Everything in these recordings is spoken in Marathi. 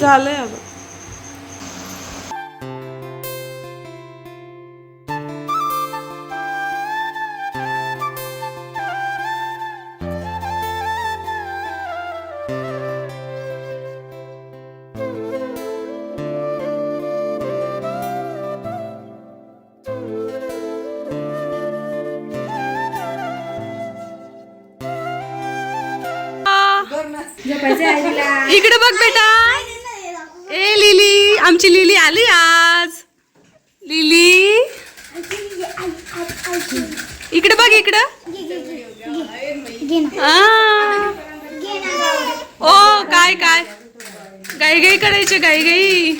झालंय इकडे बघ बेटा. ए लिली आमची लिली आली आज. लिली. इकडे बघ इकडं. ओ काय काय? गाई गाई करायचे गाई गाई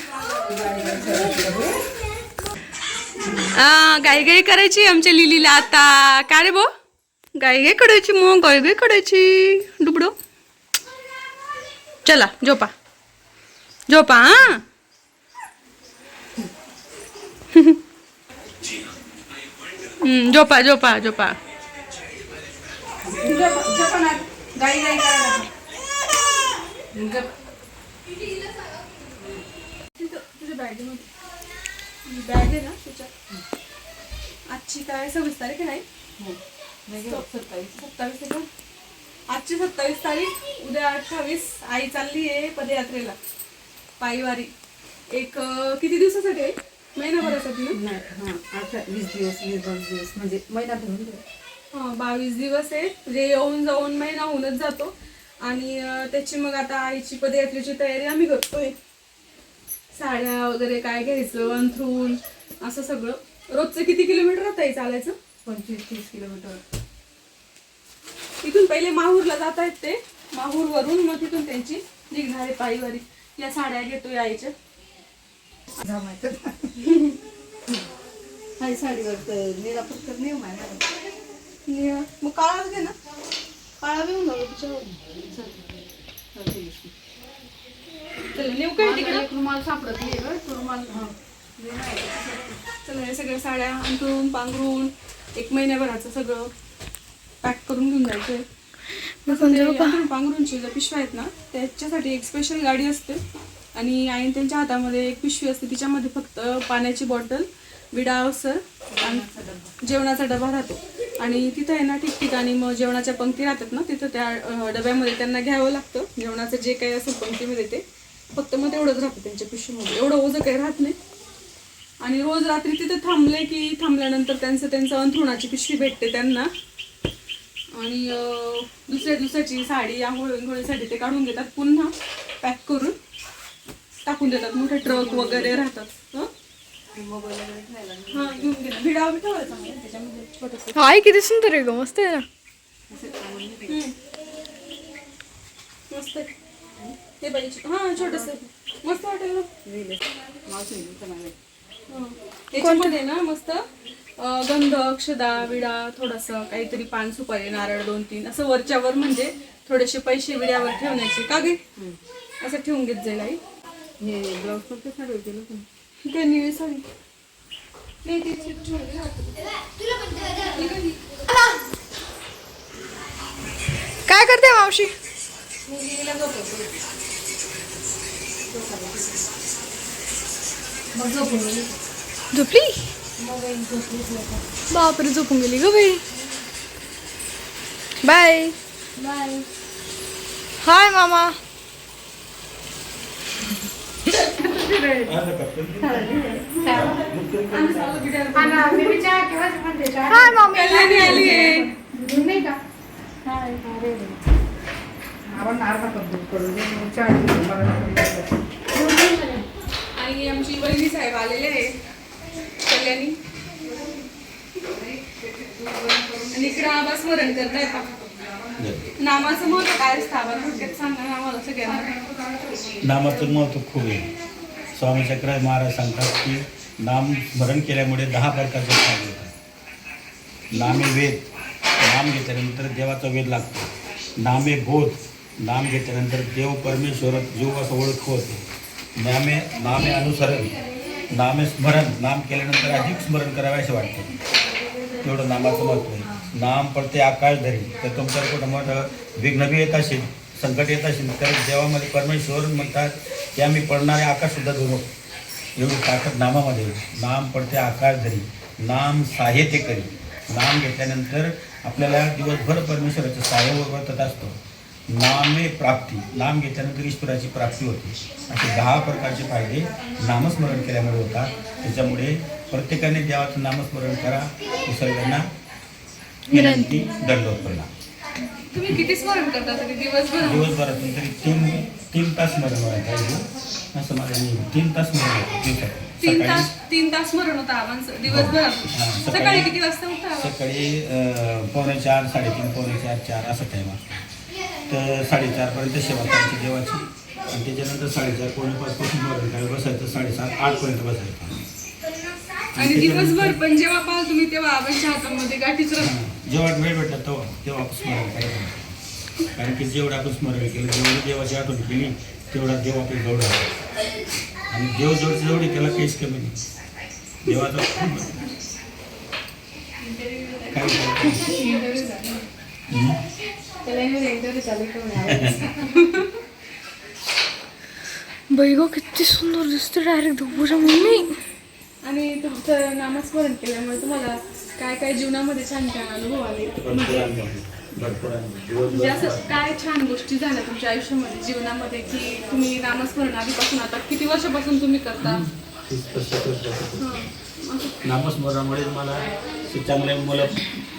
गाई गाई करायची आमच्या लिलीला आता. काय रे बो गाई गाई करायची मग गाई गाई करायची. डुबडो. चला झोपा झोपा हा। हम्म, झोपा झोपा झोपा गाई गाई करायला तुझ्या बॅगेमध्ये बॅग आहे ना त्याच्यात आजची काय सव्वीस तारीख आहे नाही सत्तावीस सत्तावीस आहे का आजची सत्तावीस तारीख उद्या अठ्ठावीस. आई चालली आहे पदयात्रेला. पायीवारी. एक अं, किती दिवसासाठी आहे? महिनाभरासाठी ना? नाही हां अठरा वीस दिवस वीस दोन दिवस. म्हणजे महिना. हा बावीस दिवस आहे. म्हणजे येऊन जाऊन महिना होऊनच जातो. आणि अं, त्याची मग आता आईची पदयात्रेची तयारी आम्ही करतोय. साड्या वगैरे काय घ्यायचं अंथरून असं सगळं. रोजचं किती किलोमीटर राहत आहे चालायचं? पंचवीस तीस किलोमीटर. तिथून पहिले माहूरला जात आहेत ते. माहूरवरून मग तिथून त्यांची निघणार पायीवारी. या साड्या घेतोय आईच्या हाय साडीवर निरा फक्त नेऊ माझ्या निळा. मग काळाच घे ना. काळा घेऊन जाऊ तिच्यावर. चला नेऊ काय तिकडे? रुमाल सापडत नाही गं रुमाल. चला हे सगळ्या साड्या अंथरून पांघरून एक महिन्याभराचं सगळं. पॅक करून घेऊन अंथरून पांघरूणची ज्या पिशव्या आहेत ना त्याच्यासाठी एक स्पेशल गाडी असते. आणि आई त्यांच्या हातामध्ये एक पिशवी असते तिच्यामध्ये फक्त पाण्याची बॉटल विडा अवसर आणि जेवणाचा डबा राहतो. आणि तिथं आहे ना ठिकठिकाणी मग जेवणाच्या पंक्ती राहतात ना तिथं त्या डब्यामध्ये त्यांना घ्यावं लागतं. जेवणाचं जे काही असेल पंक्तीमध्ये ते. फक्त मग तेवढंच राहतं त्यांच्या पिशवीमध्ये. एवढं ओझं काही राहत नाही. आणि रोज रात्री तिथे थांबले की थांबल्यानंतर त्यांचं त्यांचं अंथरुणाची पिशवी भेटते त्यांना. आणि दुसऱ्या दिवसाची साडी आंघोळ विंघोळीसाठी ते काढून घेतात. पुन्हा पॅक करून टाकून देतात. मोठे ट्रक वगैरे राहतात. हं? हा घेऊन गेला भिडा ठेवायचा चांगला त्याच्यामध्ये छोटंसं. हाय किती सुंदर आहे ग. मस्त आहे ना. हम्म. मस्त. हे पाहिजे हा छोटस. मस्त वाटेल ना. हं. मस्त गंध अक्षदा विडा थोडस काहीतरी पान सुपारी नारळ दोन तीन असं वरच्यावर म्हणजे थोडेसे पैसे विड्यावर ठेवण्याचे. का गे? असं ठेवून घेत जाईल आई. हे ब्लाऊज फक्त साडी होते ना. ते निळी साडी. नाही ती. काय करते मावशी. झोपली? बापरे झोपून गेली ग बाई. बाय. हाय मामा. हाय मामी. आली द्यायला. आणि आमची बहिणी साहेब आलेले आहे आणि इकडे आबा स्मरण करताय का? नामाचं महत्त्व काय असतं? आबा थोडक्यात सांगा ना आम्हाला सगळ्यांना. नामाचं महत्त्व खूप आहे. स्वामी चक्राय महाराज सांगतात की नाम स्मरण केल्यामुळे दहा प्रकारचे फायदे होतात. नामे वेद. नाम घेतल्यानंतर देवाचा वेद लागतो. नामे बोध. नाम घेतल्यानंतर देव परमेश्वर जीव असं ओळख होते. नामे नामे अनुसरण. नामे स्मरण नाम केल्यानंतर अधिक स्मरण करावे असे वाटते. तेवढं नामाचं महत्त्व आहे. नाम पडते आकाश धरी तर तुमच्यावर कुठं मोठं विघ्न बी येत असेल संकट येत असेल तर देवामध्ये परमेश्वर म्हणतात की आम्ही पडणारे आकाशसुद्धा धरू. एवढी ताकद नामामध्ये. नाम पडते आकाश धरी नाम साह्य ते करी. नाम घेतल्यानंतर आपल्याला दिवसभर परमेश्वराचं सहाय्य वर्तत असतो. नामे प्राप्ती. नाम घेतल्यानंतर ईश्वराची प्राप्ती होते. असे दहा प्रकारचे फायदे नामस्मरण केल्यामुळे होतात. त्याच्यामुळे प्रत्येकाने देवाचं नामस्मरण करा सर्वांना विनंती दंडवत प्रणाम तुम्ही किती स्मरण करता तरी दिवसभर? दिवसभरातून तरी तीन तीन तास स्मरण व्हायला पाहिजे. असं माझा नियम तीन तास स्मरण होतं. दिवसातून तीन सकाळी तास तीन तास स्मरण होता दिवसभर. हा, सकाळी- सकाळी किती वाजता उठा सकाळी अं, पावणे चार साडेतीन पावणे चार चार असं टाईम असतो. तर साडेचारपर्यंत सेवा करायची देवाची. आणि त्याच्यानंतर साडेचार पावणे पाचपासून करायला बसायचं? साडेसात आठपर्यंत बसायचं. आणि दिवसभर पण जेव्हा पाहाल तुम्ही तेव्हा आबांच्या हातामध्ये गाठीच राहतो. जेव्हा वेळ भेटला तेव्हा तेव्हा आपण स्मरण करायचं कारण की जेवढं आपण स्मरण केलं जेवढी देवाची आठवण केली तेवढा देव आपल्या जवळ. आणि देव जवळ जेवढी त्याला काहीच कमी नाही. देवाचा खूप काय बैगो किती सुंदर दिसते डायरेक्ट धुपूच्या मम्मी आणि तुमचं नामस्मरण केल्यामुळे तुम्हाला काय काय जीवनामध्ये छान छान अनुभव आले आहे. असं काय छान गोष्टी झाल्या तुमच्या आयुष्यामध्ये जीवनामध्ये की तुम्ही नामस्मरण आधीपासून आता किती वर्षापासून तुम्ही करता तीस पस्तीस वर्षापासून. हं. नामस्मरणामुळे मला चांगले मुलं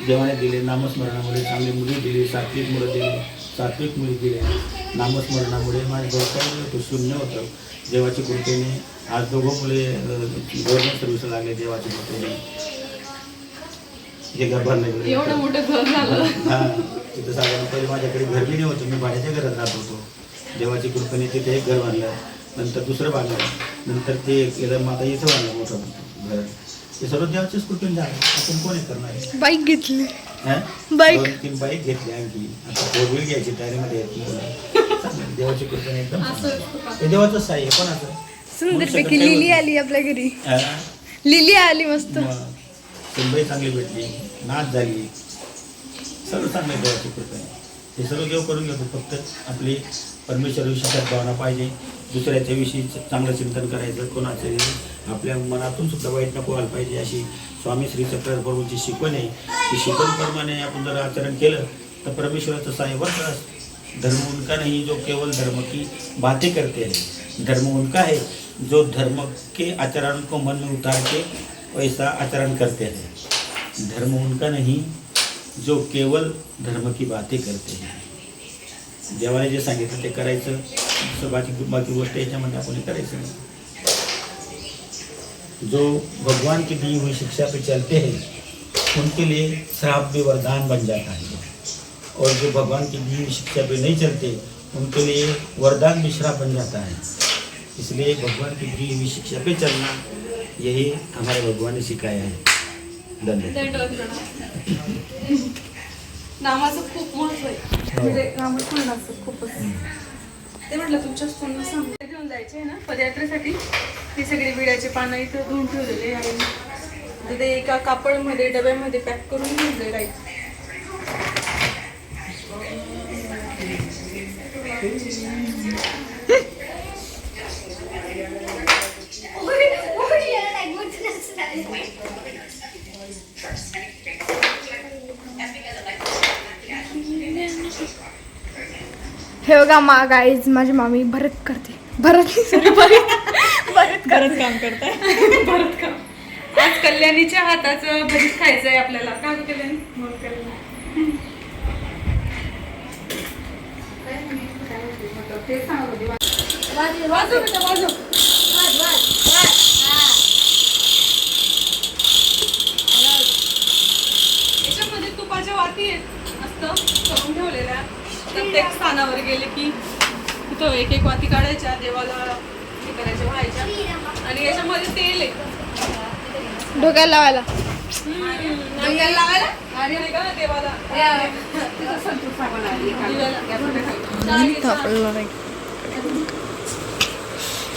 देवाने दिले नामस्मरणामुळे चांगली मुली दिली सात्विक मुलं दिली सात्विक मुली दिले. नामस्मरणामुळे माझं होतं शून्य होतं. देवाच्या कृपेने आज दोघं मुले गव्हर्नमेंट सर्व्हिसला लागले देवाच्या कृपेने. हे घर भरलं हा तिथं साधारण पहिले माझ्याकडे घर बी नव्हतं मी भाड्याच्या घरात राहत होतो. देवाची कृपेने तिथे एक घर बांधलं नंतर दुसरं बांधलं. नंतर ते केलं मग आता इथं बांधलं मोठं. घर ते सर्व देवाच्याच कृपेने झालं. आपण कोणी करणार आहे? बाईक घेतली. हा? बाईक. दोन तीन बाईक घेतली आणखी. आता फोर व्हील घ्यायची देवाची कृपेने एकदम देवाचं साई आहे कोणाचं? सुंदरपैकी लिली आली आपल्या घरी. हा? लिली आली मस्त. मग सुनबाई चांगली भेटली नाच झाली. सर्व चांगलं देवाची कृपेने हे सर्व देव करून घेतो. फक्त आपली परमेश्वर विषयात भावना पाहिजे. दुसऱ्याच्या विषयी चांगलं चिंतन करायचं कोणाचं आपल्या मनातून सुद्धा वाईट नको व्हायला पाहिजे अशी स्वामी श्री चक्र प्रभूंची शिकवण आहे. ती शिकवणप्रमाणे आपण जर आचरण केलं तर परमेश्वराचं साहेब धर्म उनका नाही जो केवल धर्म की बातें करते हैं धर्म उनका है जो धर्म के आचरण को मन में उतार के वैसा आचरण करते हैं. धर्म उनका नहीं जो केवल धर्म की बातें करते हैं. देवाने जे सांगितलं ते करायचं. दुसरं बाकी बाकी गोष्ट याच्यामध्ये आपण करायचं नाही. जो भगवान की दी हुई शिक्षा पे चलते हैं उनके लिए श्राप भी वरदान बन जाता है। और जो भगवान की दी हुई शिक्षा पे नहीं चलते उनके लिए वरदान भी श्राप बन जाता है। इसलिए भगवान की दी हुई शिक्षा पे चलना यही हमारे भगवान ने सिखाया है। धन्यवाद। नामाचं खूप महत्त्व आहे. म्हणजे नामस्मरणाचं खूपच. ते म्हटलं तुमच्याच फोनला सांगू. घेऊन जायचे आहे ना पदयात्रेसाठी. ती सगळी विड्याचे पानं इथं धुवून ठेवलेले आहे. तर ते एका कापडमध्ये डब्यामध्ये पॅक करून घेऊन जाईल आई. हे बघा मा गाईज माझी मामी भरत करते. भरत सॉरी भरत. भरत करत. काम करताय भरत काम. आज कल्याणीच्या हाताचं भरीत खायचं आहे आपल्याला काय होतं कल्याणी म्हणून कल्याणी. वाजव वाजव. याच्यामध्ये तुपाच्या वाती आहेत. मस्त करून ठेवलेल्या. प्रत्येक स्थानावर गेले की तिथं एक एक वाती काढायच्या देवाला हे करायच्या व्हायच्या. आणि याच्यामध्ये तेल आहे. डोक्याला लावायला. आणि नाही का देवाला.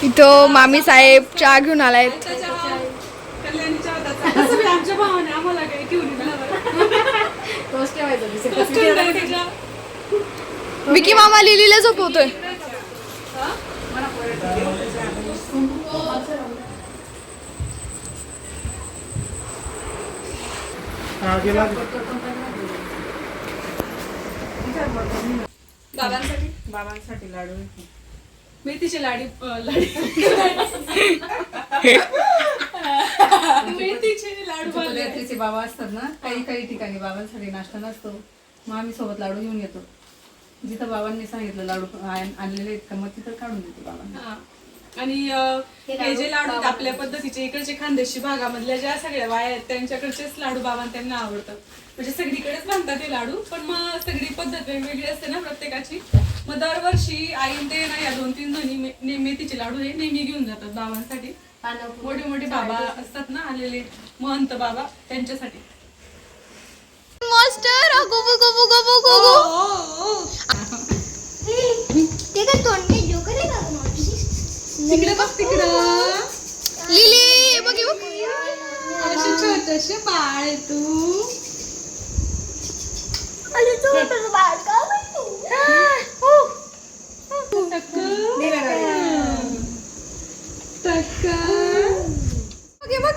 इथं मामी साहेब चहा घेऊन आलायत. आमच्या भावाने आम्हाला काही दिला बरं. तोच ठेवायचा दिसेल कष्ट नाही त्याच्या. विकी मामा लिलीला झोपवतोय बाबांसाठी? बाबांसाठी लाडू. मेथीचे लाडी लाडी. मेथीचे लाडू बाबा असतात ना काही काही ठिकाणी बाबांसाठी नाश्ता नसतो. मग आम्ही सोबत लाडू घेऊन येतो. जिथं बाबांनी सांगितलं लाडू आण- आणलेले आहेत का मग तिथं काढून देते बाबांना. हा. आणि अं, हे जे लाडू आहेत आपल्या पद्धतीचे इकडचे खानदेशी भागामधल्या ज्या सगळ्या बाया आहेत त्यांच्याकडचेच लाडू बाबा त्यांना आवडतात. म्हणजे सगळीकडेच बांधतात ते लाडू पण मग सगळी पद्धत वेगवेगळी असते ना प्रत्येकाची. मग दरवर्षी आई ते ना या दोन तीन जणी मे- ने- मेथीचे लाडू हे नेहमी घेऊन जातात बाबांसाठी. मोठे मोठे बाबा असतात ना आलेले महंत बाबा त्यांच्यासाठी. मास्टर गोबो गोबो गोबो गोबो ते काय तोंडे जोकर आहे का मावशी? तिकडे बघ तिकडं. लिली बघ हे बघ असे छोटसे बाळ आहे तू. अरे तू तुझं बाळ का? बघ हे बघ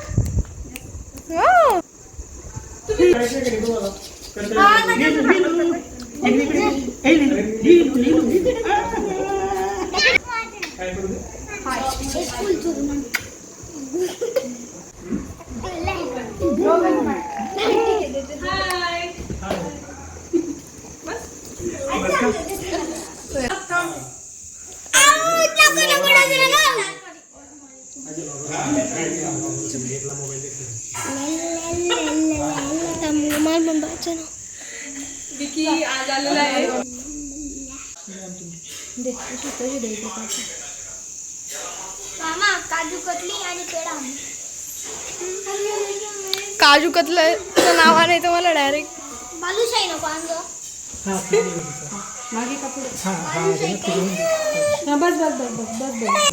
वाव. स्कूल सोडून आण. हाय आऊ, नको, नको, नको, नको. आता मला पण बाचं नाव. विकी आज आलेला आहे मामा काजू कतली आणि पेढा. आण. काजू कतलं नाव नाही तर मला डायरेक्ट बालुशाही नको आण गं. मागे कपडे बालुशाही काय? बस बस बस बस बस बस.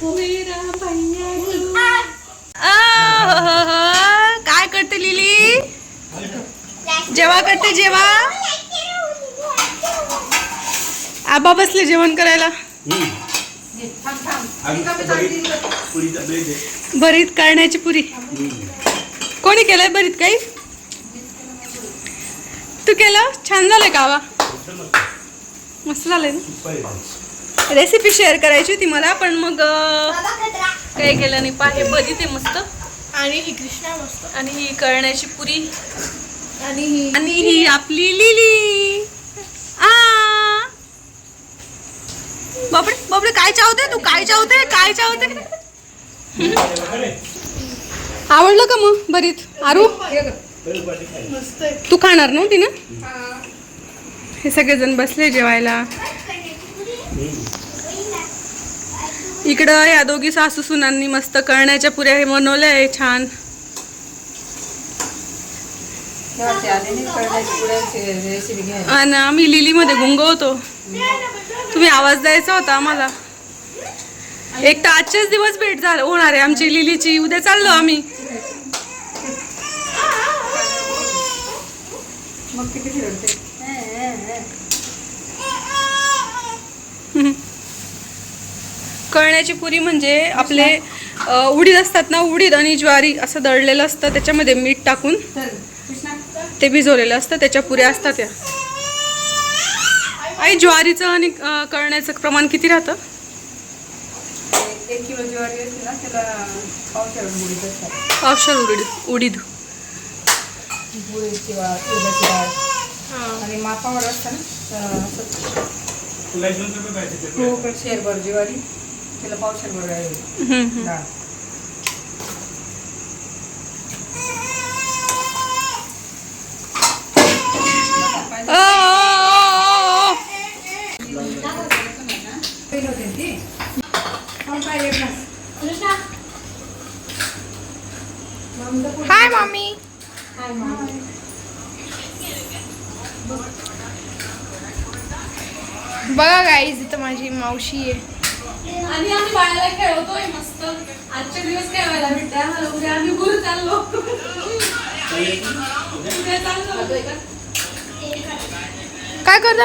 मेरा भैया काय करते लिली? जेव्हा करते जेव्हा? आबा बसले जेवण करायला. भरीत करण्याची पुरी. कोणी केलंय भरीत काही? तू केलं? छान झालंय का आबा? मस्त झालंय ना? रेसिपी शेअर करायची होती मला पण मग. काही केलं नाही. पाहे भरीत आहे मस्त. आणि ही कृष्णा मस्त. आणि ही कळण्याची पुरी. आणि ही आणि ही आपली लिली. बापरे बापरे काय चावते तू? काय चावते? काय चावते? आवडलं का मग बरीत आरू? तू खाणार नव्हती ना हो हे सगळेजण बसले जेवायला. इकडं या दोघी सासू सुनांनी मस्त कळण्याच्या पुऱ्या हे बनवल्या आहे छान तेव्हा आले नाही कळण्याची पुढे रेसिपी घ्या आणि आम्ही लिलीमध्ये गुंग होतो तुम्ही आवाज द्यायचा होता आम्हाला. एक तर आजचेच दिवस भेट झालं होणार आहे आमची लिलीची. उद्या चाललो आम्ही. कळण्याची पुरी म्हणजे आपले उडीद असतात ना उडीद आणि ज्वारी असं दळलेलं असतं त्याच्यामध्ये मीठ टाकून. ते भिजवलेलं असतं त्याच्या पुऱ्या असतात त्या. आई ज्वारीचं आणि अ, कळण्याचं प्रमाण किती राहतं? एक किलो ज्वारी असते ना त्याला मुळीत असतात. पावशर उडीद उडीद. गुळीची डाळ. आणि मापावर असतं ना हो शेरभर ज्वारी त्याला. डाळ अ, अ, अ, अ. पहिली होती ना ती पण काय एक ग्लास कृष्णा हाय मम्मी. बघा गाईज इथं माझी मावशी आहे. आणि आम्ही बाळाला खेळवतोय मस्त. आजचे दिवस खेळायला भेटते आम्हाला. उद्या आम्ही गुरु चाललो. काय करता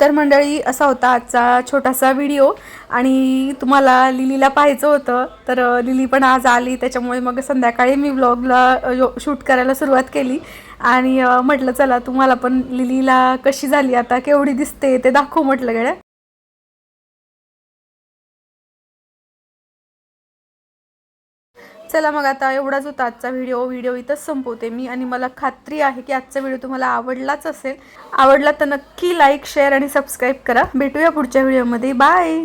तर मंडळी असा होता आजचा छोटासा व्हिडिओ. आणि तुम्हाला लिलीला पाहायचं होतं तर लिली पण आज आली. त्याच्यामुळे मग संध्याकाळी मी व्लॉगला शूट करायला सुरुवात केली. आणि म्हटलं चला तुम्हाला पण लिलीला कशी झाली आता? केवढी दिसते? ते दाखवू म्हटलं गड्या. चला मग आता एवढाच होता आजचा व्हिडिओ व्हिडिओ इथंच संपवते मी आणि मला खात्री आहे की आजचा व्हिडिओ तुम्हाला आवडलाच असेल. आवडला तर नक्की लाईक शेअर आणि सबस्क्राईब करा. भेटूया पुढच्या व्हिडिओमध्ये बाय